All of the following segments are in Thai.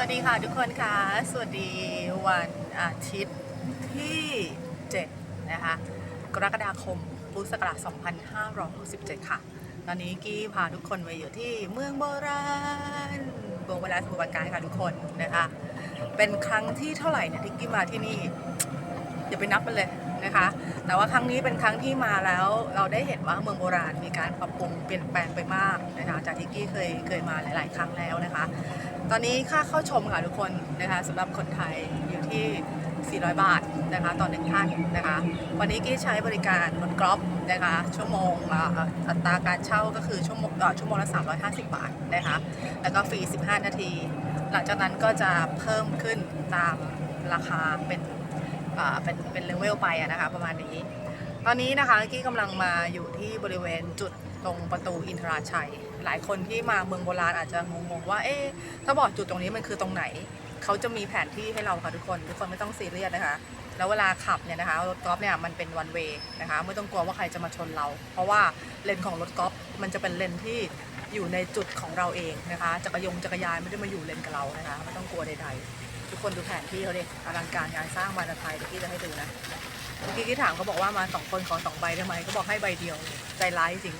วัสดีค่ะทุกคนค่ะ สวัสดีวันอาทิตย์ที่7นะคะกรกฎาคมพุทธศักราช2567 ค่ะ ตอนนี้กี้พาทุกคนมาอยู่ที่เมืองโบราณเมืองโบราณสมุทรปราการค่ะทุกคนนะคะ เป็นครั้งที่เท่าไหร่เนี่ยที่กี้มาที่นี่อย่าไปนับมันเลย นะคะ แต่ว่าครั้งนี้เป็นครั้งที่มาแล้วเราได้เห็นว่าเมืองโบราณมีการปรับปรุงเปลี่ยนแปลงไปมากนะคะ จากที่กี้เคยเคยมาหลาย ๆ ครั้งแล้วนะคะ ตอนนี้ค่าเข้าชมค่ะทุกคนนะคะสำหรับคนไทยอยู่ที่ 400 บาทนะคะต่อหนึ่งท่านนะคะ วันนี้กี้ใช้บริการรถกรอฟนะคะ ชั่วโมงอัตราการเช่าก็คือชั่วโมงชั่วโมงละ 350 บาทนะคะ แล้วก็ฟรี 15 นาที หลังจากนั้นก็จะเพิ่มขึ้นตามราคาเป็น เป็นเป็นเลเวลไปอะนะคะประมาณนี้ ตอนนี้นะคะกี้กำลังมาอยู่ที่บริเวณจุดตรงประตูอินทราชัย หลายคนที่มาเมืองโบราณอาจจะงงๆว่าเอ๊ะถ้าบอกจุดตรงนี้มันคือตรงไหน เขาจะมีแผนที่ให้เราค่ะทุกคน ทุกคนไม่ต้องซีเรียสนะคะ แล้วเวลาขับเนี่ยนะคะรถกอล์ฟเนี่ยมันเป็นวันเวย์นะคะไม่ต้องกลัวว่าใครจะมาชนเรา เพราะว่าเลนของรถกอล์ฟมันจะเป็นเลนที่อยู่ในจุดของเราเองนะคะจักรยงจักรยานไม่ได้มาอยู่เลนกับเรานะคะไม่ต้องกลัวใดๆ ทุกคนดูแผนที่เขาดิอลังการงานสร้างมาจาไทยเดี๋ยวพี่จะให้ดูนะเมื่อกี้ที่ถามเขาบอกว่ามาสองคนขอสองใบได้ไหมเขาบอกให้ใบเดียวใจร้ายจริง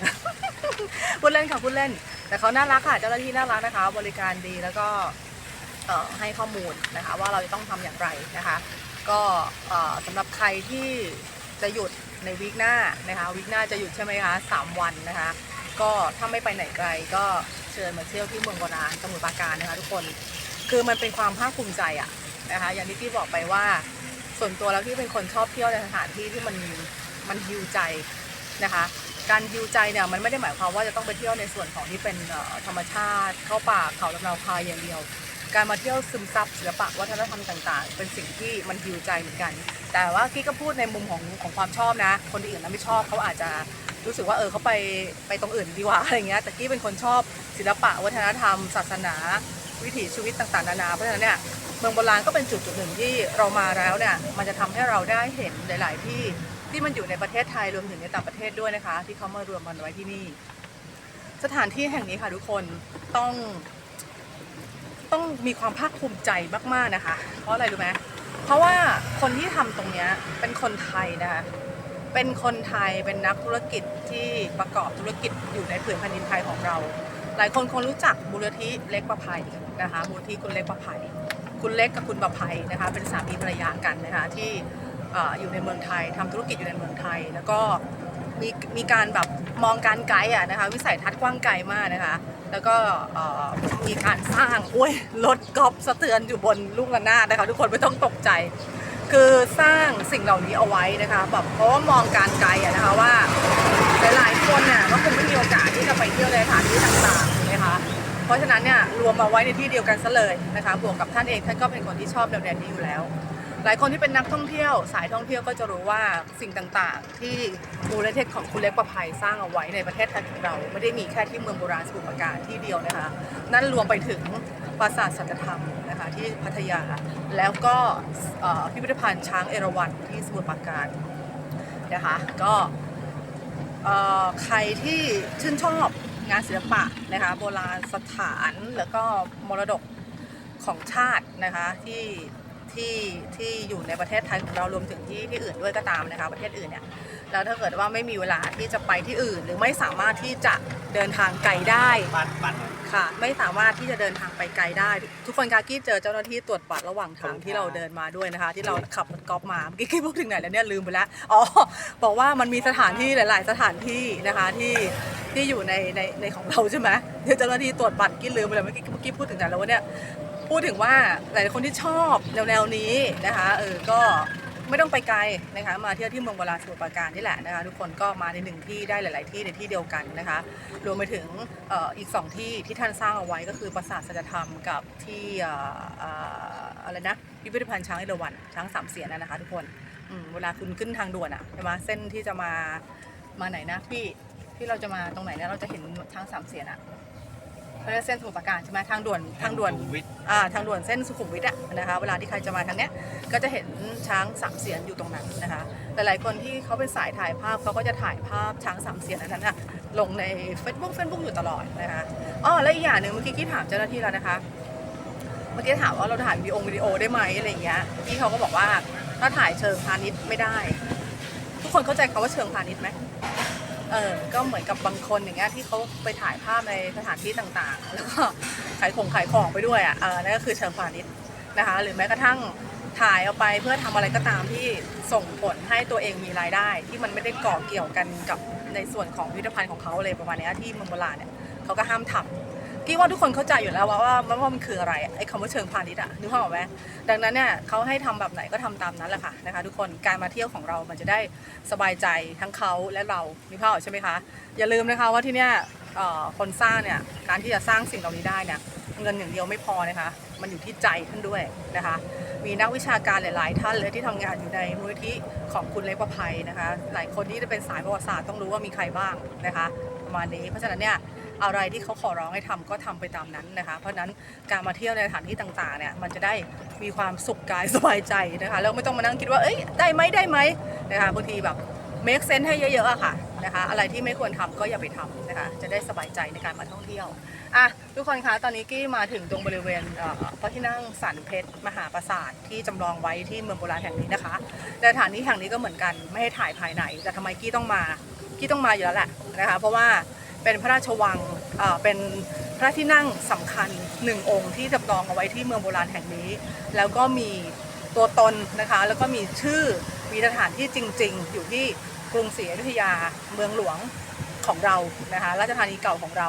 พูดเล่นค่ะพูดเล่น แต่เขาน่ารักค่ะเจ้าหน้าที่น่ารักนะคะ บริการดีแล้วก็เอ่อให้ข้อมูลนะคะ ว่าเราจะต้องทำอย่างไรนะคะ ก็เอ่อสำหรับใครที่จะหยุดในวีคหน้านะคะวีคหน้าจะหยุดใช่ไหมคะสามวันนะคะ ก็ถ้าไม่ไปไหนไกลก็เชิญมาเที่ยวที่เมืองโบราณสมุทรปราการนะคะทุกคน คือมันเป็นความภาคภูมิใจอะนะคะอย่างที่พี่บอกไปว่า ส่วนตัวแล้วที่เป็นคนชอบเที่ยวในสถานที่ที่มันมันฮิวใจนะคะ การฮิวใจเนี่ยมันไม่ได้หมายความว่าจะต้องไปเที่ยวในส่วนของที่เป็นธรรมชาติ เข้าป่าเขาลำนาวคายอย่างเดียว การมาเที่ยวซึมซับศิลปะวัฒนธรรมต่าง ๆ เป็นสิ่งที่มันฮิวใจเหมือนกัน แต่ว่ากี้ก็พูดในมุมของของความชอบนะ คนอื่นนะไม่ชอบเขาอาจจะรู้สึกว่าเออเขาไปไปตรงอื่นดีกว่าอะไรเงี้ยแต่กี้เป็นคนชอบศิลปะวัฒนธรรม ศาสนา วิถีชีวิตต่างๆนานา เพราะฉะนั้นเนี่ยเมืองโบราณก็เป็นจุดจุดหนึ่งที่เรามาแล้วเนี่ยมันจะทำให้เราได้เห็นหลาย ๆ ที่ที่มันอยู่ในประเทศไทยรวมถึงในต่างประเทศด้วยนะคะ ที่เขามารวมกันไว้ที่นี่ สถานที่แห่งนี้ค่ะทุกคนต้อง ต้องมีความภาคภูมิใจมาก ๆ นะคะ เพราะอะไรรู้ไหมเพราะว่าคนที่ทำตรงเนี้ยเป็นคนไทยนะคะเป็นคนไทยเป็นนักธุรกิจที่ประกอบธุรกิจอยู่ในผืนแผ่นดินไทยของเรา หลายคนคงรู้จักมูลนิธิเล็กประภัยนะคะมูลนิธิคุณเล็กประภัยคุณเล็กกับคุณประภัยนะคะเป็นสามีภรรยากันนะคะที่อ่อยู่ในเมืองไทยทำธุรกิจอยู่ในเมืองไทย แล้วก็มีมีการแบบมองการไกลอะนะคะวิสัยทัศน์กว้างไกลมากนะคะแล้วก็มีการสร้างโอ้ยรถกอล์ฟสะเตือนอยู่บนลูกระนาดนะคะทุกคนไม่ต้องตกใจ คือสร้างสิ่งเหล่านี้เอาไว้นะคะแบบเพราะว่ามองการไกลอะนะคะว่า ลายๆคนเนี่ยก็คงไม่มีโอกาสที่จะไปเที่ยวในสถานที่ต่างๆถูกไหมคะเพราะฉะนั้นเนี่ยรวมมาไว้ในที่เดียวกันซะเลยนะคะบวกกับท่านเองท่านก็เป็นคนที่ชอบแนวๆนี้อยู่แล้ว หลายคนที่เป็นนักท่องเที่ยว สายท่องเที่ยวก็จะรู้ว่าสิ่งต่างๆ ที่มูลนิธิของคุณเล็กประภัยสร้างเอาไว้ในประเทศไทยของเรา ไม่ได้มีแค่ที่เมืองโบราณสมุทรปราการที่เดียวนะคะ นั่นรวมไปถึงปราสาทสัจธรรมนะคะที่พัทยาแล้วก็พิพิธภัณฑ์ช้างเอราวัณที่สมุทรปราการนะคะก็ ใครที่ชื่นชอบงานศิลปะนะคะโบราณสถานแล้วก็มรดกของชาตินะคะที่ที่ที่อยู่ในประเทศไทยของเรารวมถึงที่ที่อื่นด้วยก็ตามนะคะประเทศอื่นเนี่ยแล้วถ้าเกิดว่าไม่มีเวลาที่จะไปที่อื่น หรือไม่สามารถที่จะเดินทางไกลได้บัตรบัตร ค่ะ ไม่สามารถที่จะเดินทางไปไกลได้ ทุกคนกากี้เจอเจ้าหน้าที่ตรวจบัตรระหว่างทางที่เราเดินมาด้วยนะคะ ที่เราขับรถกอล์ฟมาเมื่อกี้กี้พูดถึงไหนแล้วเนี่ยลืมไปแล้วอ๋อบอกว่ามันมีสถานที่หลาย ๆ สถานที่นะคะที่ที่อยู่ในในในของเราใช่ไหมเดี๋ยวเจ้าหน้าที่ตรวจบัตรกี้ลืมไปเลยเมื่อกี้เมื่อกี้พูดถึงไหนแล้ววะเนี่ยพูดถึงว่าหลายๆคนที่ชอบแนวแนวๆนี้นะคะเออก็ ไม่ต้องไปไกลนะคะ มาเที่ยวที่เมืองโบราณสมุทรปราการนี่แหละนะคะทุกคนก็มาในหนึ่งที่ได้หลาย ๆ ที่ในที่เดียวกันนะคะรวมไปถึงอีกสองที่ที่ท่านสร้างเอาไว้ก็คือปราสาทสัจธรรมกับที่อะไรนะพิพิธภัณฑ์ช้างเอราวัณช้างสามเสียนนะคะทุกคนเวลาคุณขึ้นทางด่วนอะใช่ไหมเส้นที่จะมามาไหนนะพี่ที่เราจะมาตรงไหนเนี่ยเราจะเห็นช้างสามเสียนอะ เขาเรียกเส้นสมุทรปราการใช่ไหมทางด่วนทางด่วนวิทย์อ่าทางด่วนเส้นสุขุมวิทอะนะคะเวลาที่ใครจะมาทางเนี้ยก็จะเห็นช้างสามเสียนอยู่ตรงนั้นนะคะหลายๆคนที่เขาเป็นสายถ่ายภาพเขาก็จะถ่ายภาพช้างสามเสียนอันนั้นนะลงใน Facebook Facebook อยู่ตลอดนะคะอ๋อและอีกอย่างหนึ่งเมื่อกี้ที่ถามเจ้าหน้าที่แล้วนะคะมื่อกี้ถามว่าเราถ่ายวิดีโอวิดีโอได้ไหมอะไรอย่างเงี้ยพี่เขาก็บอกว่าถ้าถ่ายเชิงพาณิชย์ไม่ได้ ทุกคนเข้าใจคาว่าเชิงพาณิชย์ไหม เออก็เหมือนกับบางคนอย่างเงี้ยที่เขาไปถ่ายภาพในสถานที่ต่างๆ แล้วก็ขายของขายของไปด้วยอะเออนั่นก็คือเชิงพาณิชย์นะคะ หรือแม้กระทั่งถ่ายเอาไปเพื่อทำอะไรก็ตามที่ส่งผลให้ตัวเองมีรายได้ ที่มันไม่ได้ก่อเกี่ยวกันกับในส่วนของพิพิธภัณฑ์ของเขาเลยประมาณเนี้ยที่เมืองโบราณเนี่ยเขาก็ห้ามทำ กี้ว่าทุกคนเข้าใจอยู่แล้วว่าว่าว่ามันคืออะไรไอ้คำว่าเชิงพาณิชย์อะนึกภาพออกไหมดังนั้นเนี่ยเขาให้ทำแบบไหนก็ทำตามนั้นแหละค่ะนะคะ ทุกคนการมาเที่ยวของเรามันจะได้สบายใจทั้งเขาและเรานึกภาพออกใช่ไหมคะอย่าลืมนะคะว่าที่เนี่ยคนสร้างเนี่ยการที่จะสร้างสิ่งเหล่านี้ได้เนี่ยเงินอย่างเดียวไม่พอนะคะ มันอยู่ที่ใจท่านด้วยนะคะ มีนักวิชาการหลาย ๆ ท่านเลยที่ทำงานอยู่ในมูลนิธิของคุณเล็กประภัยนะคะ หลายคนที่จะเป็นสายประวัติศาสตร์ต้องรู้ว่ามีใครบ้างนะคะ ประมาณนี้เพราะฉะนั้นเนี่ย อะไรที่เขาขอร้องให้ทำก็ทำไปตามนั้นนะคะ เพราะนั้นการมาเที่ยวในสถานที่ต่างๆเนี่ยมันจะได้มีความสุขกายสบายใจนะคะแล้วไม่ต้องมานั่งคิดว่าเอ้ยได้ไหมได้ไหมนะคะบางทีแบบ make sense ให้เยอะๆอะค่ะนะคะอะไรที่ไม่ควรทำก็อย่าไปทำนะคะจะได้สบายใจในการมาท่องเที่ยวอะทุกคนคะตอนนี้กี้มาถึงตรงบริเวณเอ่อพระที่นั่งสันเพชรมหาปราสาทที่จำลองไว้ที่เมืองโบราณแห่งนี้นะคะแต่สถานที่แห่งนี้ก็เหมือนกันไม่ให้ถ่ายภายในแต่ทำไมกี้ต้องมากี้ต้องมาอยู่แล้วแหละนะคะเพราะว่า เป็นพระราชวังเอ่อเป็นพระที่นั่งสำคัญหนึ่งองค์ที่จำลองเอาไว้ที่เมืองโบราณแห่งนี้ แล้วก็มีตัวตนนะคะแล้วก็มีชื่อมีสถานที่จริง ๆ อยู่ที่กรุงศรีอยุธยาเมืองหลวงของเรานะคะราชธานีเก่าของเรา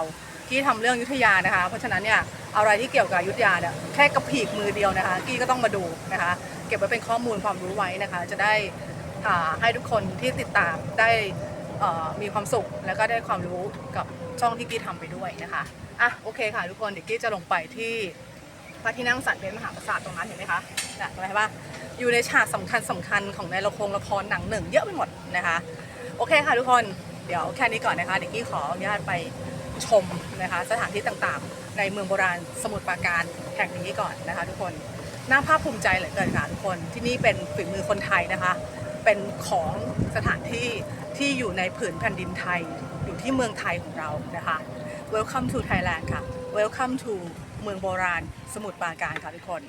ที่ทำเรื่องยุทธยานะคะ เพราะฉะนั้นเนี่ยอะไรที่เกี่ยวกับยุทธยาเนี่ยแค่กระพีกมือเดียวนะคะกี้ก็ต้องมาดูนะคะ เก็บไว้เป็นข้อมูลความรู้ไว้นะคะ จะได้อ่าให้ทุกคนที่ติดตามได้ มีความสุขแล้วก็ได้ความรู้กับช่องที่กี้ทำไปด้วยนะคะอะโอเคค่ะทุกคนเดี๋ยวกี้จะลงไปที่พระที่นั่งสันเพชรมหาปราสาทตรงนั้นเห็นไหมคะนะเห็นไหมปะอยู่ในฉากสำคัญสำคัญของในละครละครหนังหนึ่งเยอะไปหมดนะคะ โอเคค่ะทุกคนเดี๋ยวแค่นี้ก่อนนะคะเดี๋ยวกี้ขออนุญาตไปชมนะคะสถานที่ต่างๆ ในเมืองโบราณสมุทรปราการแห่งนี้ก่อนนะคะ ทุกคนน่าภาคภูมิใจเหลือเกินค่ะทุกคนที่นี่เป็นฝีมือคนไทยนะคะ เป็นของสถานที่ที่อยู่ในผืนแผ่นดินไทย อยู่ที่เมืองไทยของเรานะคะ Welcome to Thailand ค่ะ Welcome to เมืองโบราณ สมุทรปราการค่ะทุกคน